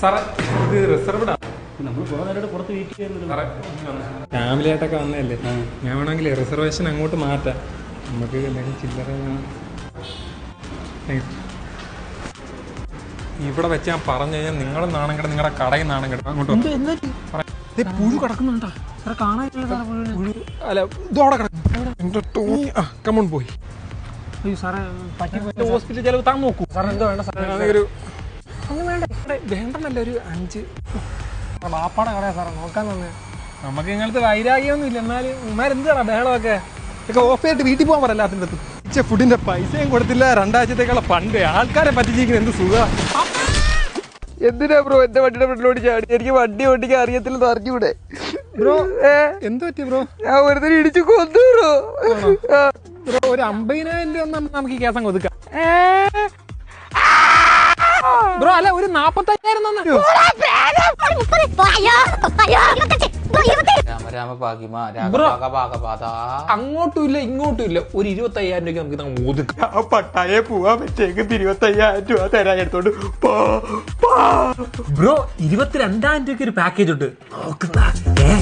സാറേ ഇത് റിസർവ്ഡ് ആണ്. നമ്മൾ കുറെ നേരമായിട്ട് പുറത്ത് വെയിറ്റ് ചെയ്യുന്നത് സാറേ ഫാമിലി ആയിട്ടൊക്കെ വന്നതല്ലേ ഞാൻ വേണമെങ്കിൽ റിസർവേഷൻ അങ്ങോട്ട് മാറ്റാം. നമുക്ക് എന്തെങ്കിലും ചില്ലറ. ഇവിടെ വെച്ച് ഞാൻ പറഞ്ഞു കഴിഞ്ഞാൽ നിങ്ങൾ നാണം കിട നിങ്ങളുടെ കടയിൽ നാണം കിട. അങ്ങോട്ട് വാ. പറ. ദേ പുഴു കിടക്കുന്നുണ്ടാ? പുഴു. അല്ല ഇതോടെ കിടക്കും എന്റെ ടോണി ആ കമോൺ പോയി. ഹോസ്പിറ്റലിൽ ചിലവ് താൻ നോക്കൂ. ഒരു ഒന്നും വേണ്ട ഇവിടെ വേണ്ടെന്നല്ല ഒരു അഞ്ച് വാപ്പാടെ കടയാ സാറേ നോക്കാൻ തന്നെ. നമുക്ക് ഇങ്ങനത്തെ വൈരാഗ്യമൊന്നും ഇല്ല. എന്നാലും ഉമ്മാരെന്താണ് ബഹളമൊക്കെ? ഇതൊക്കെ ഓഫ് ആയിട്ട് വീട്ടിൽ പോകാൻ പറയല്ല അതിന്റെ അടുത്ത് ഇച്ച ഫുഡിന്റെ പൈസയും കൊടുത്തില്ല രണ്ടാഴ്ചത്തേക്കുള്ള പണ്ട് ആൾക്കാരെ പറ്റിച്ചിരിക്കുന്ന എന്ത് സുഖ? എന്തിനാ ബ്രോ എന്റെ വണ്ടിയുടെ ഫ്രണ്ടിലോട്ട് ചാടി. എനിക്ക് വണ്ടി ഓടിക്കാൻ അറിയത്തില്ലെന്ന് അറിഞ്ഞൂടെ? ബ്രോ എന്ത് പറ്റി ബ്രോ? ഞാൻ വെറുതെ ഇടിച്ചു കൊന്നു ബ്രോ ബ്രോ ഒരു അമ്പതിനായിരം രൂപ നമുക്ക് ഈ കേസം ഒതുക്കാം. ഒരു നാപ്പത്തയ്യായിരം തന്നെ. അങ്ങോട്ടും ഇല്ല ഇങ്ങോട്ടും ഇല്ല. ഒരു ഇരുപത്തയ്യായിരം രൂപ നമുക്ക് ഇതങ്ങ് ഒതുക്കാം ആ പട്ടായ പോവാൻ പറ്റേക്ക് ഇരുപത്തയ്യായിരം രൂപ തരാൻ എടുത്തോണ്ട് പോ, പോ. ബ്രോ ഇരുപത്തിരണ്ടായിരം രൂപയ്ക്ക് ഒരു പാക്കേജ് ഉണ്ട്. നോക്കുന്ന ഏ?